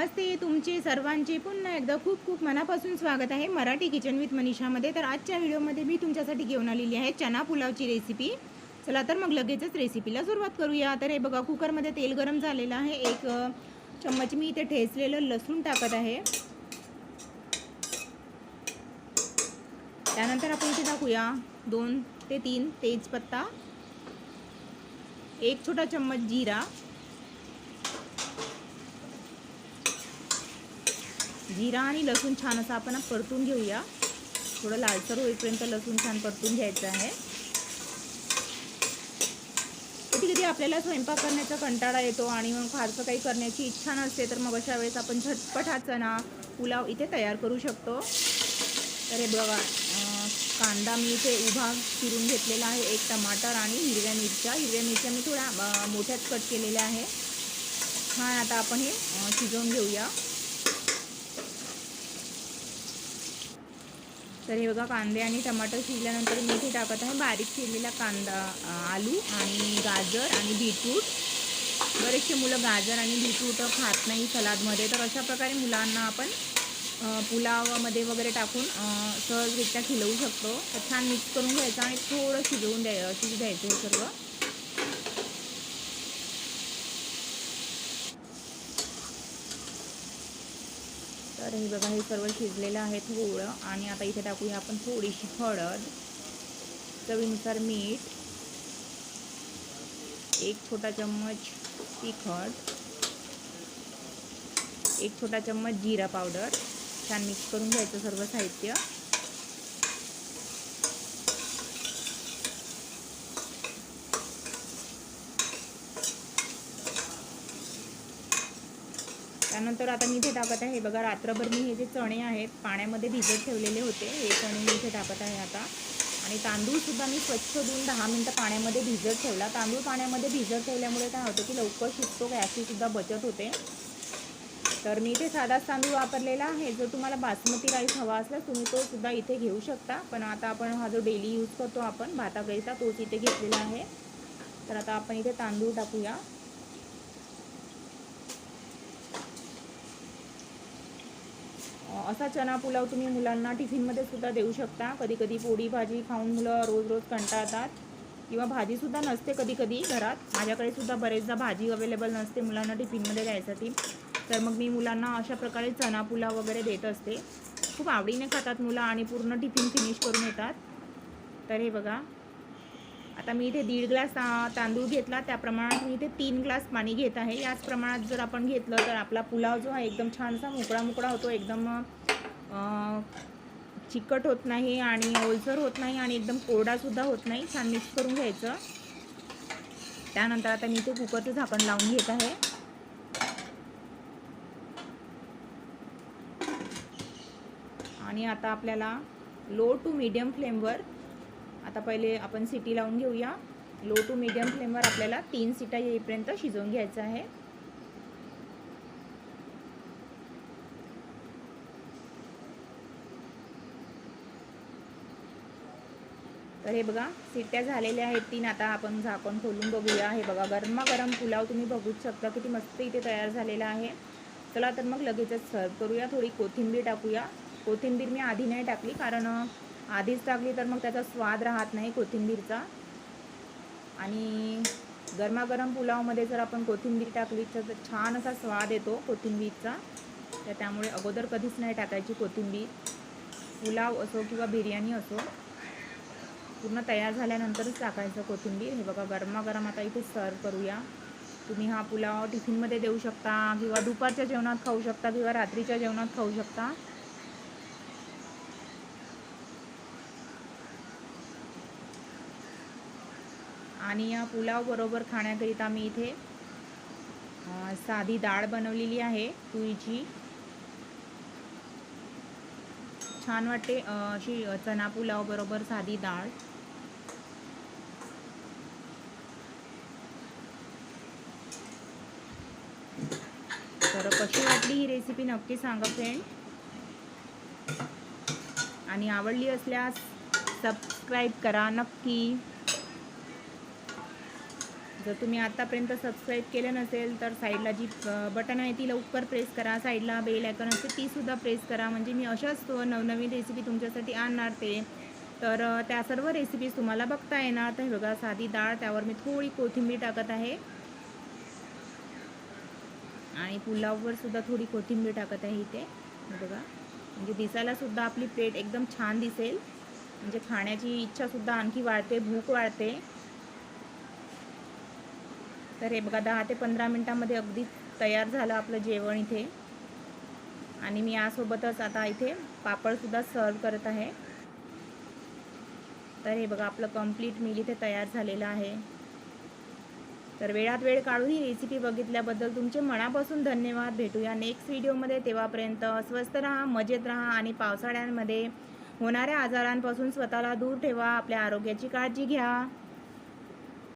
नमस्ते तुमचे सर्वांचे पुन्हा एकदा खूप खूप मनापासून स्वागत आहे मराठी किचन विथ मनीषामध्ये. तर आजच्या व्हिडिओमध्ये मी तुमच्यासाठी घेऊन आलेली आहे चना पुलावची रेसिपी चला तर मग लगेचच रेसिपीला सुरुवात करूया. तर हे बघा कुकरमध्ये तेल गरम झालेलं आहे. एक चम्मच मी इथे ठेचलेलं लसूण टाकत आहे. त्यानंतर आपण इथे टाकूया दोन ते तीन तेजपत्ता. एक छोटा चम्मच जिरा. जिरा आणि लसूण छान असं आपण परतून घेऊया. थोडं लालसर होईपर्यंत लसूण छान परतून घ्यायचं आहे. कधी कधी आपल्याला स्वयंपाक करण्याचा कंटाळा येतो आणि मग फारसं काही करण्याची इच्छा नसते तर मग अशा वेळेस आपण झटपट हा चणा पुलाव इथे तयार करू शकतो. तर हे बघा कांदा मी इथे उभा चिरून घेतलेला आहे. एक टमाटर आणि हिरव्या मिरच्या. हिरव्या मिरच्या मी थोड्या मोठ्याच कट केलेल्या आहे. छान आता आपण हे शिजवून घेऊया. तर हे बघा कांदे आणि टमाटर शिजल्यानंतर मी इथे टाकत आहे. बारीक चिरलेला कांदा आलू आणि गाजर आणि बीटरूट. बरेचसे मुलं गाजर आणि बीटरूट खात नाही सलादमध्ये. तर अशा प्रकारे मुलांना आपण पुलावामध्ये वगैरे टाकून सहजरित्या खिलवू शकतो. तर छान मिक्स करून घ्यायचं आणि थोडं शिजवून द्याय शिजू द्यायचं हे सर्व. तर हे बघा हे सर्व शिजलेलं आहे थोडं आणि आता इथे टाकूया आपण थोडीशी हळद. चवीनुसार मीठ. एक छोटा चम्मच तिखट. एक छोटा चम्मच जिरा पावडर. छान मिक्स करून घ्यायचं सर्व साहित्य. त्यानंतर आता मी इथे टाकत आहे. बघा रात्रभर मी हे जे चणे आहेत पाण्यामध्ये भिजत ठेवलेले होते हे चणे मी इथे टाकत आहे आता. आणि तांदूळसुद्धा मी स्वच्छ धुवून दहा मिनटं पाण्यामध्ये भिजत ठेवला. तांदूळ पाण्यामध्ये भिजत ठेवल्यामुळे काय होतं की लवकर शिजतो गॅसचीसुद्धा बचत होते. तर मी इथे साधाच तांदूळ वापरलेला आहे. जर तुम्हाला बासमती राईस हवा असल्यास तुम्ही तो सुद्धा इथे घेऊ शकता. पण आता आपण हा जो डेली यूज करतो आपण भाताकरिता तोच इथे घेतलेला आहे. तर आता आपण इथे तांदूळ टाकूया. असा चना पुलाव तुम्ही मुलांना टिफिनमध्ये सुद्धा देऊ शकता. कधी कधी पोळी भाजी खाऊन मुलं रोज रोज कंटाळतात. किंवा भाजीसुद्धा नसते कधी कधी घरात. माझ्याकडे सुद्धा बरेचदा भाजी अवेलेबल नसते मुलांना टिफिनमध्ये द्यायसाठी. तर मग मी मुलांना अशा प्रकारे चना पुलाव वगैरे देत असते. खूप आवडीने खातात मुलं आणि पूर्ण टिफिन फिनिश करून येतात. तर हे बघा. आता मी इथे दीड ग्लास तांदूळ घेतला. त्या प्रमाणात मी इथे तीन ग्लास पाणी घेत आहे. याच प्रमाणात जर आपण घेतलं तर आपला पुलाव जो आहे एकदम छानसा मोकळा मोकळा होतो. एकदम चिकट होत नाही आणि ओलसर होत नाही आणि एकदम कोरडासुद्धा होत नाही. छान मिक्स करून घ्यायचं. त्यानंतर आता मी इथे कुकरचं झाकण लावून घेत आहे. आणि आता आपल्याला लो टू मीडियम फ्लेमवर आता पहिले आपण सिटी लावून घेऊया. लो टू मीडियम फ्लेमवर आपल्याला तीन सिटा येईपर्यंत शिजवून घ्यायचं आहे. तर हे बघा सिट्ट्या झालेल्या आहेत तीन. आता आपण झाकण खोलून बघूया. हे बघा गरमागरम पुलाव तुम्ही बघूच शकता. किती मस्त इथे तयार झालेला आहे. चला तर मग लगेचच सर्व करूया. थोडी कोथिंबीर टाकूया. कोथिंबीर मी आधी नाही टाकली कारण आधीच टाकली तर मग त्याचा स्वाद राहत नाही कोथिंबीरचा. आणि गरमागरम पुलावमध्ये जर आपण कोथिंबीर टाकली तर छान असा स्वाद येतो कोथिंबीरचा. तर त्यामुळे अगोदर कधीच नाही टाकायची कोथिंबीर. पुलाव असो किंवा बिर्याणी असो पूर्ण तयार झाल्यानंतरच टाकायचं कोथिंबीर. हे बघा गरमागरम आता इथे सर्व करूया. तुम्ही हा पुलाव टिफिनमध्ये देऊ शकता किंवा दुपारच्या जेवणात खाऊ शकता किंवा रात्रीच्या जेवणात खाऊ शकता. आणि या पुलाव बरोबर खाण्याकरिता मी इथे साधी डाळ बनवलेली आहे तुरीची. छान वाटते अशी चना पुलाव बरोबर साधी डाळ. तर कशी वाटली ही रेसिपी नक्की सांगा फ्रेंड आणि आवडली असल्यास सबस्क्राईब करा नक्की. जर तुम्ही आत्तापर्यंत सबस्क्राईब केलं नसेल तर साईडला जी बटन आहे ती लवकर प्रेस करा. साईडला बेल आयकॉन असते तीसुद्धा प्रेस करा. म्हणजे मी अशाच नवनवीन रेसिपी तुमच्यासाठी आणणार ते. तर त्या सर्व रेसिपीज तुम्हाला बघता येणार. तर हे बघा साधी डाळ त्यावर मी थोडी कोथिंबीर टाकत आहे. आणि पुलाववर सुद्धा थोडी कोथिंबीर टाकत आहे इथे. बघा. म्हणजे दिसायलासुद्धा आपली प्लेट एकदम छान दिसेल. म्हणजे खाण्याची इच्छासुद्धा आणखी वाढते भूक वाढते. तर हे बघा दहा ते पंधरा मिनटामध्ये अगदी तयार झालं आपलं जेवण इथे. आणि मी यासोबतच आता इथे पापडसुद्धा सर्व करत आहे. तर हे बघा आपलं कंप्लीट मील इथे तयार झालेलं आहे. तर वेळात वेळ काढून ही रेसिपी बघितल्याबद्दल तुमचे मनापासून धन्यवाद. भेटूया नेक्स्ट व्हिडिओमध्ये तेव्हापर्यंत स्वस्त राहा मजेत राहा आणि पावसाळ्यांमध्ये होणाऱ्या आजारांपासून स्वतःला दूर ठेवा. आपल्या आरोग्याची काळजी घ्या.